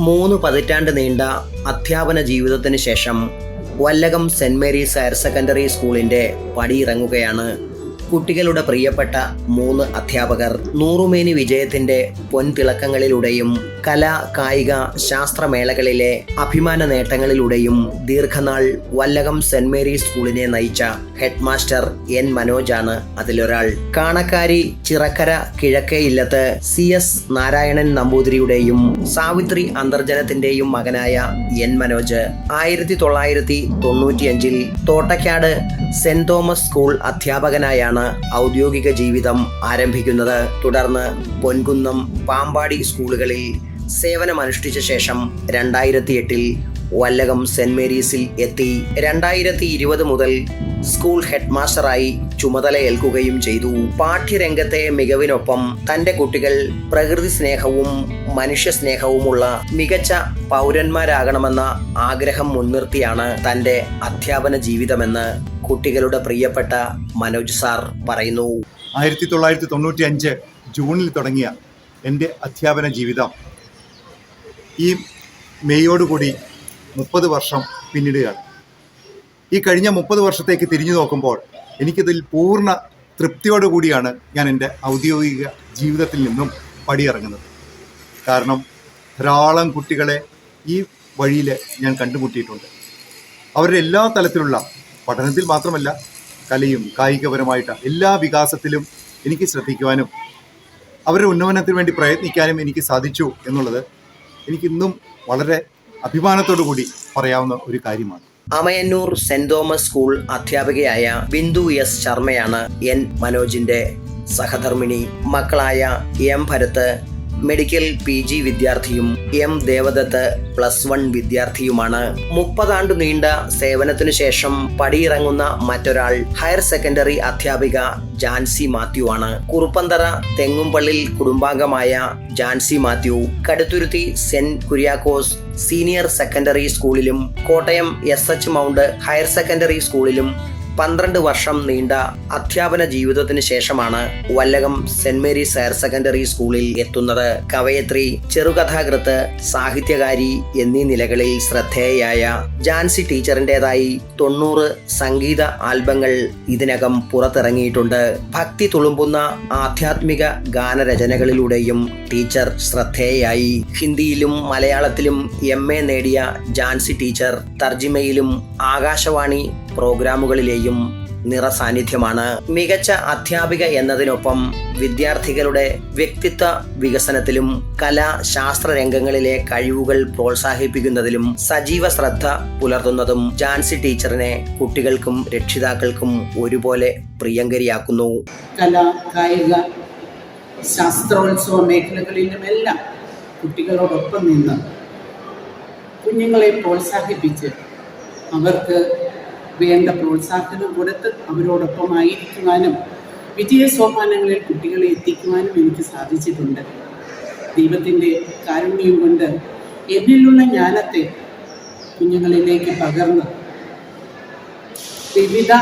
മൂന്ന് പതിറ്റാണ്ട് നീണ്ട അധ്യാപന ജീവിതത്തിന് ശേഷം Vallakom saint Mary's higher secondary സ്കൂളിന്റെ പടിയിറങ്ങുകയാണ് കുട്ടികളുടെ പ്രിയപ്പെട്ട മൂന്ന് അധ്യാപകർ നൂറുമേനി വിജയത്തിന്റെ പൊൻതിളക്കങ്ങളിലൂടെയും കലാ കായിക ശാസ്ത്രമേളകളിലെ അഭിമാന നേട്ടങ്ങളിലൂടെയും ദീർഘനാൾ വല്ലകം സെന്റ് മേരീസ് സ്കൂളിനെ നയിച്ച ഹെഡ് മാസ്റ്റർ എൻ മനോജാണ് അതിലൊരാൾ. കാണക്കാരി ചിറക്കര കിഴക്കേ ഇല്ലത്ത് സി എസ് നാരായണൻ നമ്പൂതിരിയുടെയും സാവിത്രി അന്തർജനത്തിന്റെയും മകനായ എൻ മനോജ്. ആയിരത്തി തൊള്ളായിരത്തി തൊണ്ണൂറ്റിയഞ്ചിൽ തോട്ടക്കാട് സെന്റ് തോമസ് സ്കൂൾ അധ്യാപകനായാണ് ഔദ്യോഗിക ജീവിതം ആരംഭിക്കുന്നത്. തുടർന്ന് പൊൻകുന്നം പാമ്പാടി സ്കൂളുകളിൽ സേവനമനുഷ്ഠിച്ച ശേഷം രണ്ടായിരത്തി എട്ടിൽ വല്ലകം സെന്റ് മേരീസിൽ എത്തി രണ്ടായിരത്തി ഇരുപത് മുതൽ സ്കൂൾ ഹെഡ് മാസ്റ്ററായി ചുമതലയേൽക്കുകയും ചെയ്തു. പാഠ്യരംഗത്തെ മികവിനൊപ്പം തന്റെ കുട്ടികൾ പ്രകൃതി സ്നേഹവും മനുഷ്യ സ്നേഹവുമുള്ള മികച്ച പൗരന്മാരാകണമെന്ന ആഗ്രഹം മുൻനിർത്തിയാണ് തന്റെ അധ്യാപന ജീവിതമെന്ന് കുട്ടികളുടെ പ്രിയപ്പെട്ട മനോജ് സാർ പറയുന്നു. ആയിരത്തി തൊള്ളായിരത്തി തൊണ്ണൂറ്റി അഞ്ച് ജൂണിൽ തുടങ്ങിയ എന്റെ അധ്യാപന ജീവിതം ഈ മെയ്യോടുകൂടി മുപ്പത് വർഷം പിന്നിടുകയാണ്. ഈ കഴിഞ്ഞ മുപ്പത് വർഷത്തേക്ക് തിരിഞ്ഞു നോക്കുമ്പോൾ എനിക്കിതിൽ പൂർണ തൃപ്തിയോടുകൂടിയാണ് ഞാൻ എന്റെ ഔദ്യോഗിക ജീവിതത്തിൽ നിന്നും പടിയിറങ്ങുന്നത്. കാരണം ധാരാളം കുട്ടികളെ ഈ വഴിയിൽ ഞാൻ കണ്ടുമുട്ടിയിട്ടുണ്ട്. അവരുടെ എല്ലാ തലത്തിലുള്ള പഠനത്തിൽ മാത്രമല്ല കലയും കായികപരമായിട്ട് എല്ലാ വികാസത്തിലും എനിക്ക് ശ്രദ്ധിക്കുവാനും അവരുടെ ഉന്നമനത്തിന് വേണ്ടി പ്രയത്നിക്കാനും എനിക്ക് സാധിച്ചു എന്നുള്ളത് എനിക്കിന്നും വളരെ അഭിമാനത്തോടു കൂടി പറയാവുന്ന ഒരു കാര്യമാണ്. അമയന്നൂർ സെന്റ് തോമസ് സ്കൂൾ അധ്യാപികയായ ബിന്ദു എസ് ശർമ്മയാണ് എൻ മനോജിന്റെ സഹധർമ്മിണി. മക്കളായ M Bharat medical P G വിദ്യാർത്ഥിയും എം ദേവദത്ത് പ്ലസ് വൺ വിദ്യാർത്ഥിയുമാണ്. മുപ്പതാണ്ട് നീണ്ട സേവനത്തിനു ശേഷം പടിയിറങ്ങുന്ന മറ്റൊരാൾ ഹയർ സെക്കൻഡറി അധ്യാപിക ജാൻസി മാത്യു ആണ്. Kuruppanthara Thengumpallil കുടുംബാംഗമായ Jancy Mathew Kaduthuruthy saint Kuriakose senior secondary സ്കൂളിലും Kottayam S H mount higher secondary സ്കൂളിലും പന്ത്രണ്ട് വർഷം നീണ്ട അധ്യാപന ജീവിതത്തിന് ശേഷമാണ് Vallakom saint Mary's higher secondary സ്കൂളിൽ എത്തുന്നത്. കവയത്രി ചെറുകഥാകൃത്ത് സാഹിത്യകാരി എന്നീ നിലകളിൽ ശ്രദ്ധേയയായ ജാൻസി ടീച്ചറിന്റെതായി തൊണ്ണൂറ് സംഗീത ആൽബങ്ങൾ ഇതിനകം പുറത്തിറങ്ങിയിട്ടുണ്ട്. ഭക്തി തുളുമ്പുന്ന ആധ്യാത്മിക ഗാനരചനകളിലൂടെയും ടീച്ചർ ശ്രദ്ധേയയായി ഹിന്ദിയിലും മലയാളത്തിലും എം എ നേടിയ ജാൻസി ടീച്ചർ തർജിമയിലും ആകാശവാണി പ്രോഗ്രാമുകളിലെയും നിറസാന്നിധ്യമാണ് മികച്ച അധ്യാപിക എന്നതിനൊപ്പം വിദ്യാർത്ഥികളുടെ വ്യക്തിത്വ വികസനത്തിലും കലാ ശാസ്ത്ര രംഗങ്ങളിലെ കഴിവുകൾ പ്രോത്സാഹിപ്പിക്കുന്നതിലും സജീവ ശ്രദ്ധ പുലർത്തുന്നതും ജാൻസി ടീച്ചറിനെ കുട്ടികൾക്കും രക്ഷിതാക്കൾക്കും ഒരുപോലെ പ്രിയങ്കരിയാക്കുന്നു. കല കായിക ശാസ്ത്രോത്സവ മേഖലകളിലുമെല്ലാം കുട്ടികളോടൊപ്പം നിന്ന് കുഞ്ഞുങ്ങളെ പ്രോത്സാഹിപ്പിച്ച് അവർക്ക് വേണ്ട പ്രോത്സാഹനം കൊടുത്ത് അവരോടൊപ്പമായിരിക്കുവാനും വിജയ സോപാനങ്ങളിൽ കുട്ടികളെ എത്തിക്കുവാനും എനിക്ക് സാധിച്ചിട്ടുണ്ട്. ദൈവത്തിന്റെ കാരുണ്യം കൊണ്ട് എന്നിലുള്ള ജ്ഞാനത്തെ കുഞ്ഞുങ്ങളിലേക്ക് പകർന്ന് വിവിധ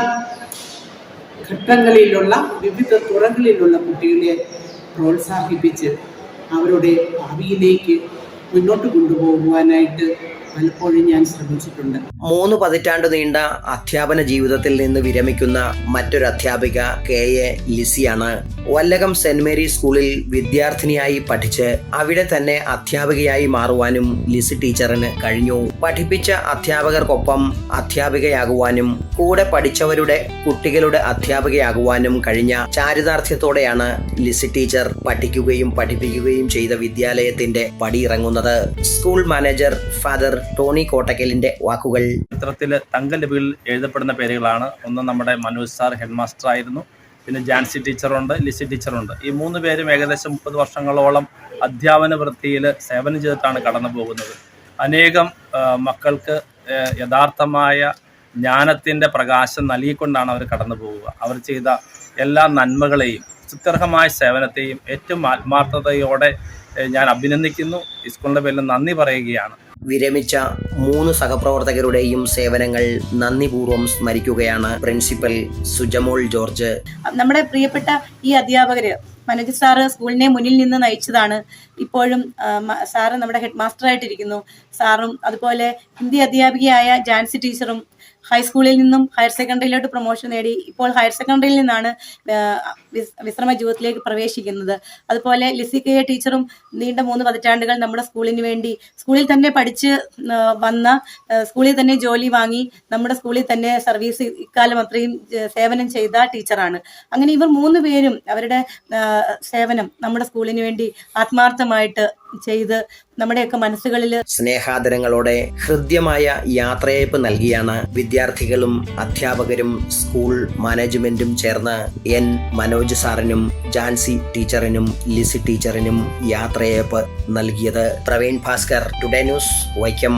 ഘട്ടങ്ങളിലുള്ള വിവിധ തുറകളിലുള്ള കുട്ടികളെ പ്രോത്സാഹിപ്പിച്ച് അവരുടെ ഭാവിയിലേക്ക് മുന്നോട്ട് കൊണ്ടുപോകുവാനായിട്ട് പലപ്പോഴും ഞാൻ ശ്രമിച്ചിട്ടുണ്ട്. മൂന്ന് പതിറ്റാണ്ട് നീണ്ട അധ്യാപന ജീവിതത്തിൽ നിന്ന് വിരമിക്കുന്ന മറ്റൊരു അധ്യാപിക കെ എ ലിസിയാണ്. വല്ലകം സെന്റ് മേരി സ്കൂളിൽ വിദ്യാർത്ഥിനിയായി പഠിച്ച് അവിടെ തന്നെ അധ്യാപികയായി മാറുവാനും ലിസി ടീച്ചറിന് കഴിഞ്ഞു. പഠിപ്പിച്ച അധ്യാപകർക്കൊപ്പം അധ്യാപികയാകുവാനും കൂടെ പഠിച്ചവരുടെ കുട്ടികളുടെ അധ്യാപികയാകുവാനും കഴിഞ്ഞ ചാരിതാർത്ഥ്യത്തോടെയാണ് ലിസി ടീച്ചർ പഠിക്കുകയും പഠിപ്പിക്കുകയും ചെയ്ത വിദ്യാലയത്തിന്റെ പടിയിറങ്ങുന്നത്. സ്കൂൾ മാനേജർ ഫാദർ ടോണി കോട്ടക്കലിന്റെ വാക്കുകൾ. ചിത്രത്തിൽ തങ്ക തങ്കലിപിയിൽ എഴുതപ്പെടുന്ന പേരുകളാണ്. ഒന്ന് നമ്മുടെ മനോജ് സാർ ഹെഡ് മാസ്റ്റർ ആയിരുന്നു പിന്നെ ജാൻസി ടീച്ചറുണ്ട് ലിസി ടീച്ചറുണ്ട്. ഈ മൂന്ന് പേരും ഏകദേശം മുപ്പത് വർഷങ്ങളോളം അധ്യാപന വൃത്തിയിൽ സേവനം ചെയ്തിട്ടാണ് കടന്നു പോകുന്നത്. അനേകം മക്കൾക്ക് യഥാർത്ഥമായ ജ്ഞാനത്തിന്റെ പ്രകാശം നൽകിക്കൊണ്ടാണ് അവർ കടന്നു പോവുക അവർ ചെയ്ത എല്ലാ നന്മകളെയും സുത്യർഹമായ സേവനത്തെയും ഏറ്റവും ആത്മാർത്ഥതയോടെ ഞാൻ അഭിനന്ദിക്കുന്നു. ഈ സ്കൂളിന്റെ പേരിൽ നന്ദി പറയുകയാണ്. വിരമിച്ച മൂന്ന് സഹപ്രവർത്തകരുടെയും സേവനങ്ങൾ നന്ദിപൂർവം സ്മരിക്കുകയാണ് പ്രിൻസിപ്പൽ സുജമോൾ ജോർജ്. നമ്മുടെ പ്രിയപ്പെട്ട ഈ അധ്യാപകര് മനോജ് സാറ് സ്കൂളിനെ മുന്നിൽ നിന്ന് നയിച്ചതാണ്. ഇപ്പോഴും സാറ് നമ്മുടെ ഹെഡ് മാസ്റ്ററായിട്ടിരിക്കുന്നു സാറും അതുപോലെ ഹിന്ദി അധ്യാപികയായ ജാൻസി ടീച്ചറും ഹൈസ്കൂളിൽ നിന്നും ഹയർ സെക്കൻഡറിയിലോട്ട് പ്രൊമോഷൻ നേടി. ഇപ്പോൾ ഹയർ സെക്കൻഡറിയിൽ നിന്നാണ് വിശ്രമ ജീവിതത്തിലേക്ക് പ്രവേശിക്കുന്നത്. അതുപോലെ ലിസി കെ ടീച്ചറും നീണ്ട മൂന്ന് പതിറ്റാണ്ടുകൾ നമ്മുടെ സ്കൂളിന് വേണ്ടി സ്കൂളിൽ തന്നെ പഠിച്ച് വന്ന സ്കൂളിൽ തന്നെ ജോലി വാങ്ങി നമ്മുടെ സ്കൂളിൽ തന്നെ സർവീസ് ഇക്കാലം അത്രയും സേവനം ചെയ്ത ടീച്ചറാണ്. അങ്ങനെ ഇവർ മൂന്ന് പേരും അവരുടെ സേവനം നമ്മുടെ സ്കൂളിന് വേണ്ടി ആത്മാർത്ഥമായിട്ട് ചെയ്ത് നമ്മുടെയൊക്കെ മനസ്സുകളിൽ സ്നേഹാദരങ്ങളോടെ ഹൃദ്യമായ യാത്രയയപ്പ് നൽകിയാണ് വിദ്യാർത്ഥികളും അധ്യാപകരും സ്കൂൾ മാനേജ്മെന്റും ചേർന്ന് എൻ മനോജ് സാറിനും ജാൻസി ടീച്ചറിനും ലിസി ടീച്ചറിനും യാത്രയയപ്പ് നൽകിയത് പ്രവീൺ ഭാസ്കർ ടുഡേ ന്യൂസ് വൈക്കം